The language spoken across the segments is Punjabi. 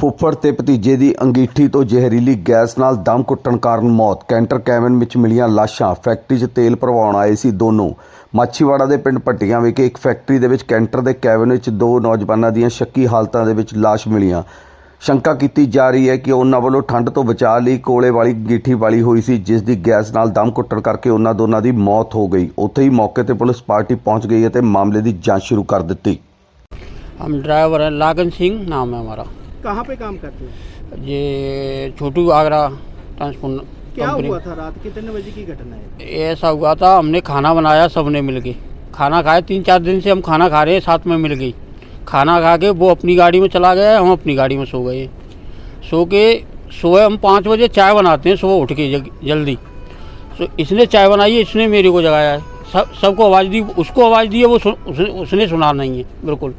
ਫੁੱਫੜ ਤੇ ਭਤੀਜੇ ਦੀ ਅੰਗੀਠੀ ਤੋਂ ਜ਼ਹਿਰੀਲੀ ਗੈਸ ਨਾਲ ਦਮ ਘੁੱਟਣ ਕਾਰਨ ਮੌਤ ਕੈਂਟਰ ਕੈਬਨ ਵਿੱਚ ਮਿਲੀਆਂ ਲਾਸ਼ਾਂ ਫੈਕਟਰੀ 'ਚ ਤੇਲ ਭਰਵਾਉਣ ਆਏ ਸੀ ਦੋਨੋਂ ਮਾਛੀਵਾੜਾ ਦੇ ਪਿੰਡ ਭੱਟੀਆਂ ਵਿਖੇ ਇੱਕ ਫੈਕਟਰੀ ਦੇ ਵਿੱਚ ਕੈਂਟਰ ਦੇ ਕੈਬਨ ਵਿੱਚ ਦੋ ਨੌਜਵਾਨਾਂ ਦੀਆਂ ਸ਼ੱਕੀ ਹਾਲਤਾਂ ਦੇ ਵਿੱਚ ਲਾਸ਼ ਮਿਲੀਆਂ ਸ਼ੰਕਾ ਕੀਤੀ ਜਾ ਰਹੀ ਹੈ ਕਿ ਉਹਨਾਂ ਵੱਲੋਂ ਠੰਡ ਤੋਂ ਬਚਾਅ ਲਈ ਕੋਲੇ ਵਾਲੀ ਅੰਗੀਠੀ ਵਾਲੀ ਹੋਈ ਸੀ ਜਿਸ ਦੀ ਗੈਸ ਨਾਲ ਦਮ ਘੁੱਟਣ ਕਰਕੇ ਉਹਨਾਂ ਦੋਨਾਂ ਦੀ ਮੌਤ ਹੋ ਗਈ ਉੱਥੇ ਹੀ ਮੌਕੇ ਤੇ ਪੁਲਿਸ ਪਾਰਟੀ ਪਹੁੰਚ ਗਈ ਅਤੇ ਮਾਮਲੇ ਦੀ ਜਾਂਚ ਸ਼ੁਰੂ ਕਰ ਦਿੱਤੀ हम ड्राइवर हैं लागन सिंह नाम है हमारा कहाँ पे काम करते हैं? ये छोटू आगरा ट्रांसपोर्ट क्या हुआ था रात? कितने बजे की घटना है? ऐसा हुआ था हमने खाना बनाया सबने मिल के खाना खाए तीन चार दिन से हम खाना खा रहे हैं साथ में मिल गई। खाना खा के वो अपनी गाड़ी में चला गया हम अपनी गाड़ी में सो गए। सो के सोए हम पाँच बजे चाय बनाते हैं सुबह उठ के जल्दी। सो इसने चाय बनाई है इसने मेरे को जगाया है। सब सबको आवाज़ दी उसको आवाज़ दी है वो सुन, उसने, उसने सुना नहीं है बिल्कुल।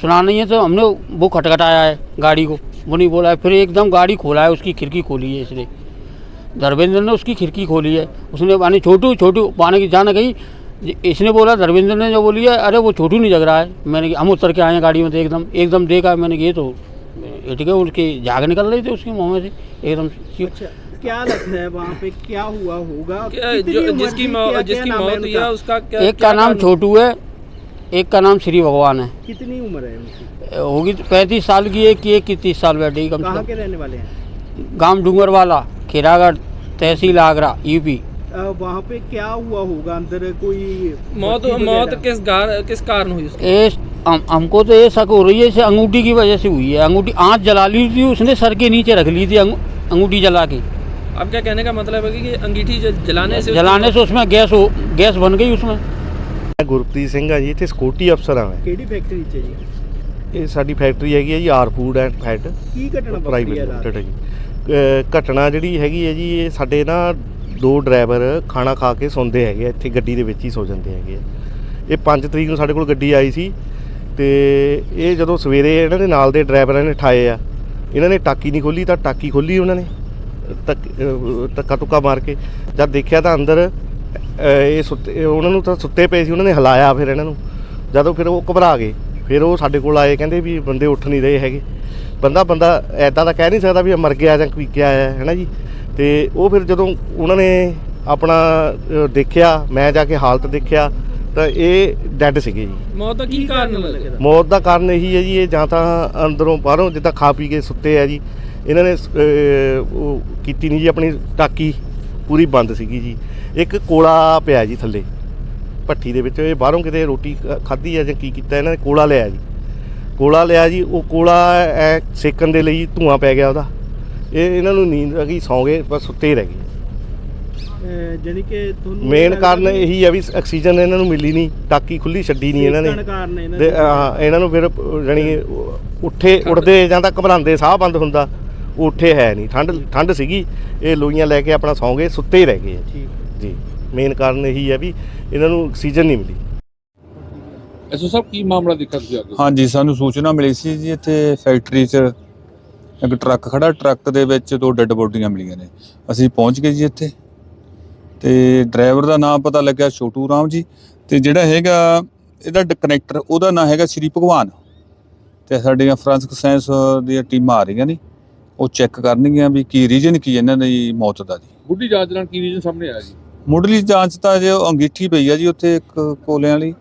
सुना नहीं है तो हमने वो खटखटाया है गाड़ी को। वो नहीं बोला है। फिर एकदम गाड़ी खोला है उसकी खिड़की खोली है इसने। धर्मेंद्र ने उसकी खिड़की खोली है। उसने मानी छोटू छोटू पाने की जान गई। इसने बोला धर्मेंद्र ने जो बोली है अरे वो छोटू नहीं जग रहा है। मैंने कहा, हम उतर के आए हैं गाड़ी में तो एकदम एकदम देखा मैंने कहा, ये तो इट गए उसकी झाग निकल रही थी उसके मुँह में से एकदम अच्छा क्या लगता है वहाँ पे क्या हुआ होगा? क्या- जो- जिसकी? क्या- जिसकी क्या नाम मौत हुई उसका क्या एक का क्या नाम? छोटू है एक का नाम श्री भगवान है। कितनी उम्र है उनकी? होगी पैंतीस साल की एक की एक की तीस साल बैठी कम से कहाँ कम? के रहने वाले हैं? गाँव डूंगर वाला खीरागढ़ तहसील आगरा यूपी। वहाँ पे क्या हुआ होगा अंदर? कोई मौत मौत किस गार किस कारण हुई उसकी? हम, हमको तो ये शक हो रही है इसे अंगूठी की वजह से हुई है। अंगूठी आँच जला ली थी उसने सर के नीचे रख ली थी अंगूठी जला के। अब क्या कहने का मतलब है कि अंगीठी जलाने से जलाने से उसमें गैस हो गैस बन गई उसमें। ਗੁਰਪ੍ਰੀਤ ਸਿੰਘ ਆ ਜੀ ਇੱਥੇ ਸਿਕਿਉਰਿਟੀ ਅਫਸਰ ਆ ਮੈਂ। ਕਿਹੜੀ ਫੈਕਟਰੀ ਚ ਹੈ ਜੀ? ਇਹ ਸਾਡੀ ਫੈਕਟਰੀ ਹੈਗੀ ਹੈ ਜੀ ਆਰ ਫੂਡ ਐਂਡ ਫੈਡ ਕੀ ਘਟਨਾ ਵਾਪਰੀ ਪ੍ਰਾਈਵੇਟ ਹੈ ਰਾਤ? ਹੈ ਜੀ। ਅਹ ਘਟਨਾ ਜਿਹੜੀ ਹੈਗੀ ਹੈ ਜੀ ਇਹ ਸਾਡੇ ਨਾ ਦੋ ਡਰਾਈਵਰ ਖਾਣਾ ਖਾ ਕੇ ਸੌਂਦੇ ਹੈਗੇ ਆ, ਇੱਥੇ ਗੱਡੀ ਦੇ ਵਿੱਚ ਹੀ ਸੌ ਜਾਂਦੇ ਹੈਗੇ ਆ। ਇਹ 5 ਤਰੀਕ ਨੂੰ ਸਾਡੇ ਕੋਲ ਗੱਡੀ ਆਈ ਸੀ ਤੇ ਇਹ ਜਦੋਂ ਸਵੇਰੇ ਇਹਨਾਂ ਦੇ ਨਾਲ ਦੇ ਡਰਾਈਵਰਾਂ ਨੇ ਠਾਏ ਆ ਇਹਨਾਂ ਨੇ ਟਾਕੀ ਨਹੀਂ ਖੋਲੀ ਤਾਂ ਟਾਕੀ ਖੋਲੀ ਉਹਨਾਂ ਨੇ ਤੱਕ ਧੱਕਾ ਤੁੱਕਾ ਮਾਰ ਕੇ। ਜਦ ਦੇਖਿਆ ਤਾਂ ਅੰਦਰ ਇਹ ਸੁੱਤੇ ਉਹਨਾਂ ਨੂੰ ਤਾਂ ਸੁੱਤੇ ਪਏ ਸੀ ਉਹਨਾਂ ਨੇ ਹਲਾਇਆ ਫਿਰ ਇਹਨਾਂ ਨੂੰ। ਜਦੋਂ ਫਿਰ ਉਹ ਘਬਰਾ ਗਏ। ਫਿਰ ਉਹ ਸਾਡੇ ਕੋਲ ਆਏ ਕਹਿੰਦੇ ਵੀ ਬੰਦੇ ਉੱਠ ਨਹੀਂ ਰਹੇ ਹੈਗੇ। ਬੰਦਾ ਬੰਦਾ ਐਦਾਂ ਦਾ ਕਹਿ ਨਹੀਂ ਸਕਦਾ ਵੀ ਮਰ ਗਿਆ ਜਾਂ ਕੀ ਗਿਆ ਹੈ ਹੈਨਾ ਜੀ? ਤੇ ਉਹ ਫਿਰ ਜਦੋਂ ਉਹਨਾਂ ਨੇ ਆਪਣਾ ਦੇਖਿਆ ਮੈਂ ਜਾ ਕੇ ਹਾਲਤ ਦੇਖਿਆ ਤਾਂ ਇਹ ਡੈੱਡ ਸੀਗੇ ਜੀ। ਮੌਤ ਦਾ ਕੀ ਕਾਰਨ ਲੱਗਦਾ ਮੌਤ ਦਾ ਕਾਰਨ ਇਹੀ ਹੈ ਜੀ ਇਹ ਜਾਂ ਤਾਂ ਅੰਦਰੋਂ ਬਾਹਰੋਂ ਜਿੱਦਾਂ ਖਾ ਪੀ ਕੇ ਸੁੱਤੇ ਆ ਜੀ। ਇਹਨਾਂ ਨੇ ਉਹ ਕੀਤੀ ਨਹੀਂ ਜੀ ਆਪਣੀ ਟਾਕੀ। ਪੂਰੀ ਬੰਦ ਸੀਗੀ ਜੀ। ਇੱਕ ਕੋਲਾ ਪਿਆ ਜੀ ਥੱਲੇ। ਭੱਠੀ ਦੇ ਵਿੱਚ ਇਹ ਬਾਹਰੋਂ ਕਿਤੇ ਰੋਟੀ ਖਾਧੀ ਆ ਜਾਂ ਕੀ ਕੀਤਾ ਇਹਨਾਂ ਨੇ ਕੋਲਾ ਲਿਆ ਜੀ। ਕੋਲਾ ਲਿਆ ਜੀ ਉਹ ਕੋਲਾ ਐ ਸੇਕਣ ਦੇ ਲਈ ਧੂਆਂ ਪੈ ਗਿਆ ਉਹਦਾ। ਇਹ ਇਹਨਾਂ ਨੂੰ ਨੀਂਦ ਆ ਗਈ ਸੌਂ ਗਏ ਬਸ ਸੁੱਤੇ ਹੀ ਰਹਿ ਗਏ। ਜਾਣੀ ਕਿ ਤੁਹਾਨੂੰ ਮੇਨ ਕਾਰਨ ਇਹੀ ਆ ਵੀ ਆਕਸੀਜਨ ਇਹਨਾਂ ਨੂੰ ਮਿਲੀ ਨਹੀਂ ਟਾਕੀ ਖੁੱਲੀ ਛੱਡੀ ਨਹੀਂ ਇਹਨਾਂ ਨੇ। ਇਹਨਾਂ ਨੂੰ। ਫਿਰ ਜਾਣੀ ਉੱਠੇ ਉੱਠਦੇ ਜਾਂ ਤਾਂ ਘਬਰਾਉਂਦੇ ਸਾਹ ਬੰਦ ਹੁੰਦਾ। ਉੱਠੇ ਹੈ ਨਹੀਂ। ਠੰਡ ਠੰਡ ਸੀਗੀ। ਇਹ ਲੋਈਆਂ ਲੈ ਕੇ ਆਪਣਾ ਸੌਂ ਗਏ ਸੁੱਤੇ ਹੀ ਰਹਿ ਗਏ ਆ। ਠੀਕ। ਜੀ। ਮੇਨ ਕਾਰਨ ਇਹੀ ਹੈ ਵੀ ਇਹਨਾਂ ਨੂੰ ਆਕਸੀਜਨ ਨਹੀਂ ਮਿਲੀ। ਐਸੋ ਸਭ ਕੀ ਮਾਮਲਾ ਦੇਖਿਆ ਤੁਸੀਂ ਅੱਗੇ ਹਾਂਜੀ ਸਾਨੂੰ ਸੂਚਨਾ ਮਿਲੀ ਸੀ ਜੀ ਇੱਥੇ ਫੈਕਟਰੀ 'ਚ ਇੱਕ ਟਰੱਕ ਖੜਾ। ਟਰੱਕ ਦੇ ਵਿੱਚ ਦੋ ਡੈੱਡ ਬੋਡੀਆਂ ਮਿਲੀਆਂ ਨੇ। ਅਸੀਂ ਪਹੁੰਚ ਗਏ ਜੀ ਇੱਥੇ। ਤੇ ਡਰਾਈਵਰ ਦਾ ਨਾਮ ਪਤਾ ਲੱਗਿਆ ਛੋਟੂ ਰਾਮ ਜੀ। ਤੇ ਜਿਹੜਾ ਹੈਗਾ ਇਹਦਾ ਕਨੈਕਟਰ ਉਹਦਾ ਨਾਮ ਹੈਗਾ ਸ਼੍ਰੀ ਭਗਵਾਨ। ਤੇ ਸਾਡੀਆਂ ਫੋਰੈਂਸਿਕ ਸਾਇੰਸ ਦੀਆਂ ਟੀਮਾਂ ਆ ਰਹੀਆਂ ਨੇ। ਉਹ ਚੈੱਕ ਕਰਨਗੀਆਂ ਵੀ ਕੀ ਰੀਜਨ ਕੀ ਇਹਨਾਂ ਦੀ ਮੌਤ ਦਾ ਜੀ। ਬੁੱਢੀ ਜਾਂਚ ਨਾਲ ਕੀ ਰੀਜਨ ਸਾਹਮਣੇ ਆਇਆ ਜੀ? ਮੁੱਢਲੀ ਜਾਂਚ ਤਾਂ ਜੇ ਅੰਗੀਠੀ ਪਈ ਆ ਜੀ ਉੱਥੇ ਇੱਕ ਕੋਲਿਆਂ ਵਾਲੀ।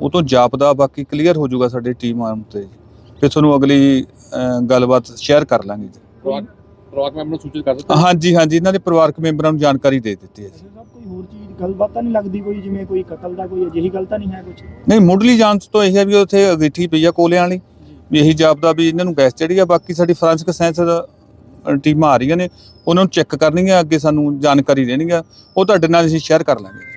ਉਹ ਤੋਂ ਜਾਪਦਾ ਬਾਕੀ ਕਲੀਅਰ ਹੋ ਜਾਊਗਾ ਸਾਡੀ ਟੀਮ ਆਉਣ ਤੇ ਫਿਰ ਤੁਹਾਨੂੰ ਅਗਲੀ ਗੱਲਬਾਤ ਸ਼ੇਅਰ ਕਰ ਲਾਂਗੇ ਜੀ। ਪਰਿਵਾਰ ਪਰਿਵਾਰ ਮੈਂਬਰ ਨੂੰ ਸੂਚਿਤ ਕਰ ਦਿੱਤਾ ਹਾਂਜੀ ਹਾਂਜੀ ਇਹਨਾਂ ਦੇ ਪਰਿਵਾਰਕ ਮੈਂਬਰਾਂ ਨੂੰ ਜਾਣਕਾਰੀ ਦੇ ਦਿੱਤੀ ਹੈ ਜੀ। ਕੋਈ ਹੋਰ ਚੀਜ਼ ਗੱਲਬਾਤ ਤਾਂ ਨਹੀਂ ਲੱਗਦੀ ਕੋਈ ਜਿਵੇਂ ਕੋਈ ਕਤਲ ਦਾ ਕੋਈ ਅਜਿਹੀ ਗੱਲ ਤਾਂ ਨਹੀਂ ਹੈ ਕੁਝ ਨਹੀਂ ਮੁੱਢਲੀ ਜਾਂਚ ਤੋਂ ਇਹ ਹੈ ਵੀ ਉੱਥੇ ਅੰਗੀਠੀ ਪਈ ਆ ਕੋਲਿਆਂ ਵਾਲੀ। ਵੀ ਇਹੀ ਜਾਪਦਾ ਵੀ ਇਹਨਾਂ ਨੂੰ ਗੈਸ ਚੜੀ ਆ, ਬਾਕੀ ਸਾਡੀ ਫੋਰੈਂਸਿਕ ਸਾਇੰਸ ਟੀਮਾਂ ਆ ਰਹੀਆਂ ਨੇ, ਉਹਨਾਂ ਨੂੰ ਚੈੱਕ ਕਰਨਗੀਆਂ ਅੱਗੇ ਸਾਨੂੰ ਜਾਣਕਾਰੀ ਦੇਣਗੀਆਂ, ਉਹ ਤੁਹਾਡੇ ਨਾਲ ਅਸੀਂ ਸ਼ੇਅਰ ਕਰ ਲਾਂਗੇ।